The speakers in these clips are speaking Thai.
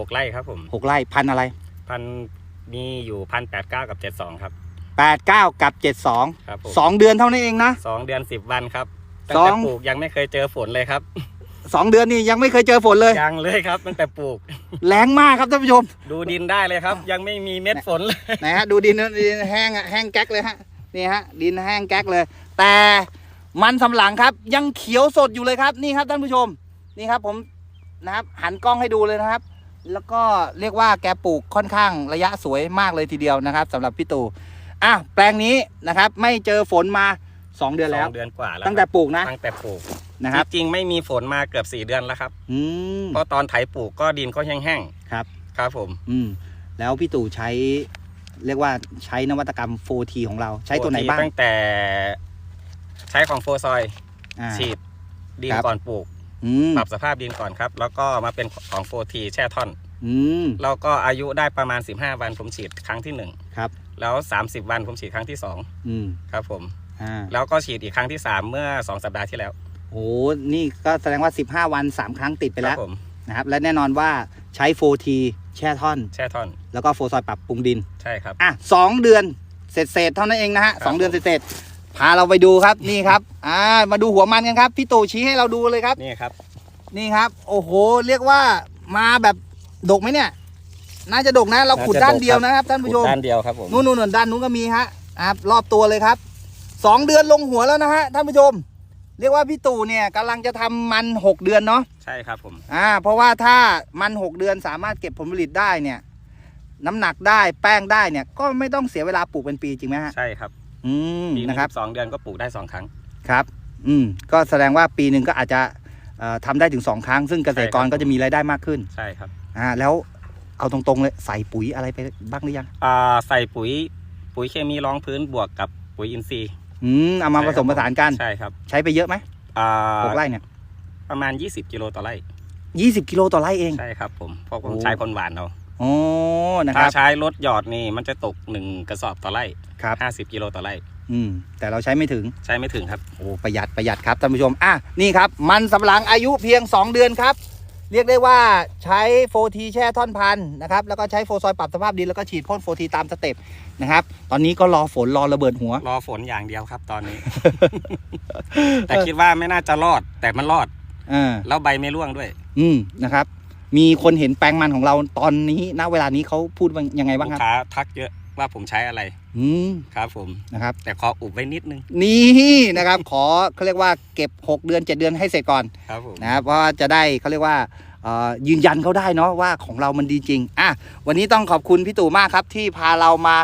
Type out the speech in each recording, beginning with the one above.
หกไร่ครับผมหกไร่พันธุ์อะไรพันมีอยู่พันแปดเก้ากับเจ็ดสองครับ แปดเก้ากับเจ็ดสองครับผม สองเดือนเท่านั้นเองนะ สองเดือนสิบวันครับตั้สงองแต่ปลูกยังไม่เคยเจอฝนเลยครับสองเดือนนี่ยังไม่เคยเจอฝนเลย ยังเลยครับตั้งแต่ปลูก แรงมากครับท่านผู้ชม ดูดินได้เลยครับ ยังไม่มีเม็ดฝนเลย นะฮะดูดินนะดินแห้งอะแห้งแก๊กเลยฮะนี่ฮะดินแห้งแก๊กเลย แต่มันสำหลังครับ ยังเขียวสดอยู่เลยครับนี่ครับท่านผู้ชมนี่ครับผมนะครับหันกล้องให้ดูเลยนะครับ แล้วก็เรียกว่าแกปลูกค่อนข้างระยะสวยมากเลยทีเดียวนะครับสำหรับพี่ตู่อะแปลงนี้นะครับ ไม่เจอฝนมา 2 เดือนแล้วสองเดือนกว่าแล้วตั้งแต่ปลูกนะตั้งแต่ปลูกนะครับจริงๆไม่มีฝนมาเกือบสี่เดือนแล้วครับอืมเพราะตอนไถปลูกก็ดินก็แห้งครับๆครับผม อืมแล้วพี่ตู่ใช้ เรียกว่าใช้นวัตกรรม 4T ของเราใช้ตัวไหนบ้างตั้งแต่ ใช้ของโฟซอยอ่าฉีดดินครับก่อนปลูก อืมปรับสภาพดินก่อนครับ แล้วก็มาเป็นของโฟทีแช่ท่อน อืมแล้วก็อายุได้ประมาณ 15 วันผมฉีดครั้งที่ ครับ 1 แล้ว 30 วันผมฉีดครั้งที่ อืม2 ครับผม อ่าแล้วก็ฉีดอีกครั้งที่ 3 เมื่อ 2 สัปดาห์ที่แล้วโอ้นี่ก็แสดงว่า 15 วัน 3 ครั้งติดไปคแล้รัวผมนะครับ และแน่นอนว่าใช้ 4T แช่ท่อน แช่ท่อนแล้วก็โฟซอยปรับปรุงดิน ใช่ครับ อะสองเดือนเสร็จเสร็จๆเท่านั้นเองนะฮะครับสองเดือนเสร็จเสร็จๆ พาเราไปดูครับนี่ครับ อ่า มาดูหัวมันกันครับ พี่ตู่ชี้ให้เราดูเลยครับ นี่ครับ นี่ครับ โอ้โห เรียกว่ามาแบบดกไหมเนี่ย น่าจะดกนะ เราขุดน่าจะด้านเดียวดกครับนะครับท่านผู้ชมด้านเดียวครับผมนู่นนู่นด้านนู้นก็มีฮะอ่ารอบตัวเลยครับสองเดือนลงหัวแล้วนะฮะท่านผู้ชม เรียกว่าพี่ตู่เนี่ยกำลังจะทำมันหกเดือนเนาะใช่ครับผมอ่าเพราะว่าถ้ามันหกเดือนสามารถเก็บผลผลิตได้เนี่ย น้ำหนักได้แป้งได้เนี่ยก็ไม่ต้องเสียเวลาปลูกเป็นปีจริงไหมฮะใช่ครับ อืมปีหนึงนะครับ สองเดือนก็ปลูกได้สองครั้ง ครับ อืม ก็แสดงว่าปีหนึ่งก็อาจจะเอ่อทำได้ถึงสองครั้ง ซึ่งเกษตรกรใช่ครับ ก็จะมีรายได้มากขึ้น ใช่ครับอ่า แล้วเอาตรงๆเลยใส่ปุ๋ยอะไรไปบ้างหรือยัง อ่าใส่ปุ๋ยปุ๋ยเคมีรองพื้นบวกกับปุ๋ยอินทรีย์อืม เอามาใช่ผครับสมผสานกัน ใช่ครับใช้ไปเยอะไหมอ่าหกไร่เนี่ยประมาณ 20 กิโลต่อไร่ ยี่สิบกิโลต่อไร่เอง ใช่ครับผมเพราะผมโอ้ ใช้คนหวานเอา โอ้นะคถ้ารับ ใช้รถหยอดนี่มันจะตก1กระสอบต่อไร่ครับ50กิโลต่อไร่อืมแต่เราใช้ไม่ถึง ใช้ไม่ถึงครับ โอ้ประหยัดประหยัดครับท่านผู้ชมอะนี่ครับ มันสำปะหลังอายุเพียง 2 เดือนครับ เรียกได้ว่าใช้โฟทีแช่ท่อนพันธุ์นะครับแล้วก็ใช้โฟซอยปรับสภาพดินแล้วก็ฉีดพ่นโฟทีตามสเต็ปนะครับตอนนี้ก็รอฝนรอระเบิดหัว รอฝนอย่างเดียวครับตอนนี้ แต่คิดว่าไม่น่าจะรอด แต่มันรอดอ่าแล้วใบไม่ร่วงด้วย อืมนะครับ มีคนเห็นแปลงมันของเราตอนนี้ณเวลานี้เขาพูดว่ายังไงบ้างลูครักบ ค้าทักเยอะว่าผมใช้อะไรอืมครับผม นะครับ แต่ขออุบไว้นิดนึงนี่นะครับ ขอเขาเรียกว่าเก็บ 6 เดือน 7 เดือนให้เสร็จก่อนครับผมนะครับเพราะว่าจะได้เขาเรียกว่าเอ่อยืนยันเขาได้เนาะว่าของเรามันดีจริงอะวันนี้ต้องขอบคุณพี่ตู่มากครับ ที่พาเรามา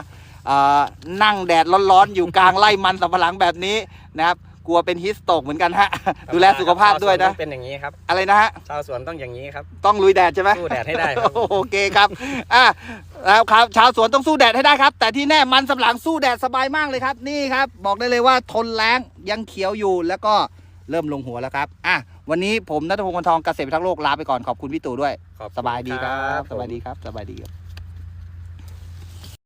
เอ่อนั่งแดดร้อนๆ อยู่กลางไร่มันสำปะหลังแบบนี้นะครับ กลัวเป็นฮิสโตกเหมือนกันฮะ ดูแลสุขภาพด้วยชาวสนะต้องเป็นอย่างนี้ครับ อะไรนะฮะ ชาวสวนต้องอย่างนี้ครับ ต้องลุยแดดใช่ไหมสู้แดดให้ได้ครับ โอเคครับ อะแล้วครับ ชาวสวนต้องสู้แดดให้ได้ครับ แต่ที่แน่มันสำปะหลังสู้แดดสบายมากเลยครับ นี่ครับ บอกได้เลยว่าทนแรงยังเขียวอยู่ แล้วก็เริ่มลงหัวแล้วครับ อะ วันนี้ผมนัทพงศ์วันทองเกษตรพิทักษ์โลกลาไปก่อน ขอบคุณพี่ตู่ด้วยขอบคุณสบายดีครับผมสบายดีครับ สบายดีครับ